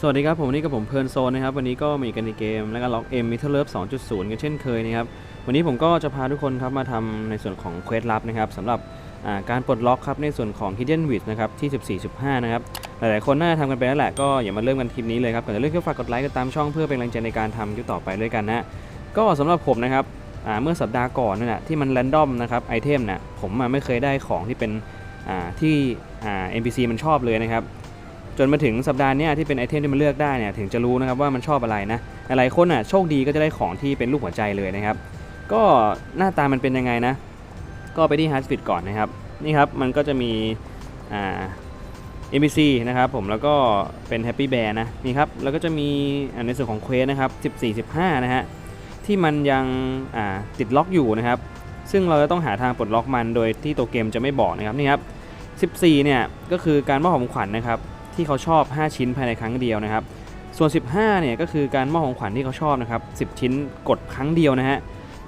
สวัสดีครับผมวันนี้กับผมเพลินโซนนะครับวันนี้ก็มีกันในเกมแล้วก็ล็อกเอ็มมิทเลิฟ2.0กันเช่นเคยนะครับวันนี้ผมก็จะพาทุกคนครับมาทำในส่วนของเควสลับนะครับสำหรับการปลดล็อกครับในส่วนของ Hidden w i t นะครับที่ 14.15 นะครับหลายๆคนน่าจะทำกันไปแล้วแหละก็อย่ามาเริ่มกันคลิปนี้เลยครับก่อนจะเริ่มก็ฝากกดไลค์กดตามช่องเพื่อเป็นกำลังใจในการทำคลิปต่อไปด้วยกันนะก็สำหรับผมนะครับเมื่อสัปดาห์ก่อนนั่นแหละที่มันแรนดอมนะครับไอเทมเนี่ยผมไม่เคยได้ของที่เป็นที่อ่า NPC มันชอบเลยนะครับ จนมาถึงสัปดาห์นี้ที่เป็นไอเทมที่มันเลือกได้เนี่ยถึงจะรู้นะครับว่ามันชอบอะไรนะหลายคนอะโชคดีก็จะได้ของที่เป็นรูปหัวใจเลยนะครับ ก็หน้าตามันเป็นยังไงนะ ก็ไปที่ฮาร์ดฟิตก่อนนะครับนี่ครับมันก็จะมีอ่า NPC นะครับผมแล้วก็เป็น Happy Bear นะนี่ครับแล้วก็จะมีในส่วนของเควสนะครับ14 15 นะฮะที่มันยังติดล็อกอยู่นะครับ ซึ่งเราจะต้องหาทางปลดล็อกมันโดยที่ตัวเกมจะไม่บอกนะครับนี่ครับ 14 เนี่ยก็คือการมอบของขวัญนะครับ ที่เขาชอบ 5 ชิ้นภายในครั้งเดียวนะครับ ส่วน 15เนี่ยก็คือการมอบของขวัญที่เขาชอบนะครับ 10 ชิ้นกดครั้งเดียวนะฮะ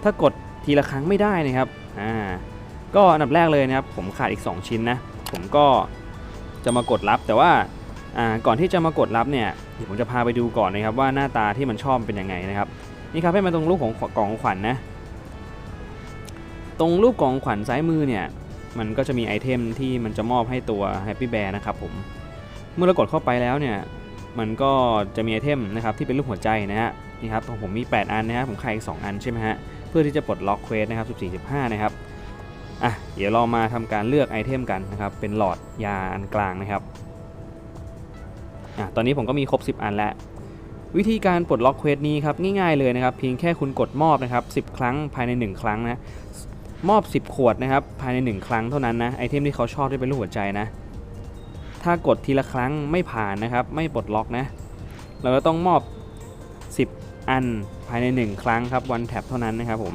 ถ้ากดทีละครั้งไม่ได้นะครับ อ่า ก็อันดับแรกเลยนะครับ ผมขาดอีก 2 ชิ้นนะ ผมก็จะมากดรับแต่ว่า อ่า ก่อนที่จะมากดรับเนี่ยเดี๋ยวผมจะพาไปดูก่อนนะครับว่าหน้าตาที่มันชอบเป็นยังไงนะครับ นี่ครับให้มาตรงรูปของกล่องขวัญนะตรงรูปกล่องขวัญซ้ายมือเนี่ยมันก็จะมีไอเทมที่มันจะมอบให้ตัว Happy Bear นะครับผม เมื่อเรากดเข้าไปแล้วเนี่ยมันก็จะมีไอเทมนะครับที่เป็นรูปหัวใจนะฮะนี่ครับของผมมี 8 อันนะครับผมขายอีก 2 อันใช่ไหมฮะเพื่อที่จะปลดล็อกเควสนะครับ 14 15 นะครับอะเดี๋ยวเรามาทำการเลือกไอเทมกันนะครับเป็นหลอดยาอันกลางนะครับอะตอนนี้ผมก็มีครบ 10 อันแล้ว วิธีการปลดล็อกเควสนี้ครับง่ายๆเลยนะครับเพียงแค่คุณกดมอบนะครับ10 ครั้งภายใน 1 ครั้งนะมอบ 10 ขวดนะครับภายใน 1 ครั้งเท่านั้นนะไอเทมที่เขาชอบที่เป็นรูปหัวใจนะ ถ้ากดทีละครั้งไม่ผ่านนะครับ ไม่ปลดล็อกนะ เราก็ต้องมอบ 10 อันภายใน 1 ครั้งครับวันแท็บเท่านั้นนะครับผม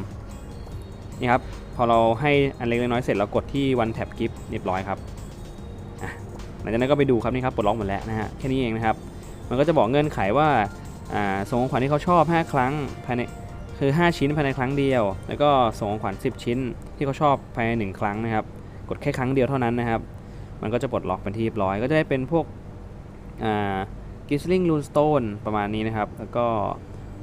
นี่ครับพอเราให้อันเล็กน้อยเสร็จเรากดที่วันแท็บกิฟต์เรียบร้อยครับหลังจากนั้นก็ไปดูครับนี่ครับปลดล็อกหมดแล้วนะฮะแค่นี้เองนะครับ มันก็จะบอกเงื่อนไขว่าอ่าส่งของขวัญที่เขาชอบ 5 ครั้งภายในคือ 5 ชิ้นภายในครั้งเดียว แล้วก็ส่งของขวัญ10 ชิ้นที่เขาชอบภายใน 1 ครั้งนะครับ กดแค่ครั้งเดียวเท่านั้นนะครับ มันก็จะปลดล็อกเป็นที่เรียบร้อย ก็จะได้เป็นพวกอ่ากิสลิงลูนสโตนประมาณนี้นะครับ แล้วก็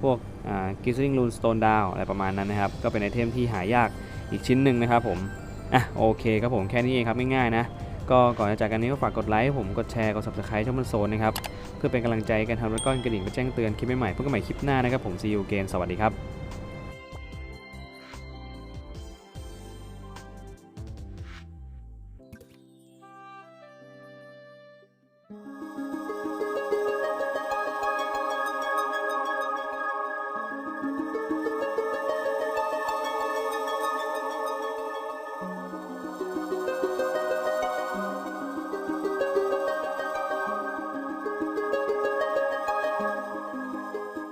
พวกอ่ากิสลิงลูนสโตนดาวอะไรประมาณนั้นนะครับ ก็เป็นไอเทมที่หายากอีกชิ้นหนึ่งนะครับผม อะโอเคครับผมแค่นี้เองครับง่ายๆนะ ก็ก่อนจะจากกันนี้ก็ฝากกดไลค์ผมกดแชร์กด subscribe ช่องมันโซนนะครับ เพื่อเป็นกำลังใจการทำแล้วก็กระดิ่งไปแจ้งเตือนคลิปใหม่ๆพบกันใหม่คลิปหน้านะครับผมซีอูเกนสวัสดีครับ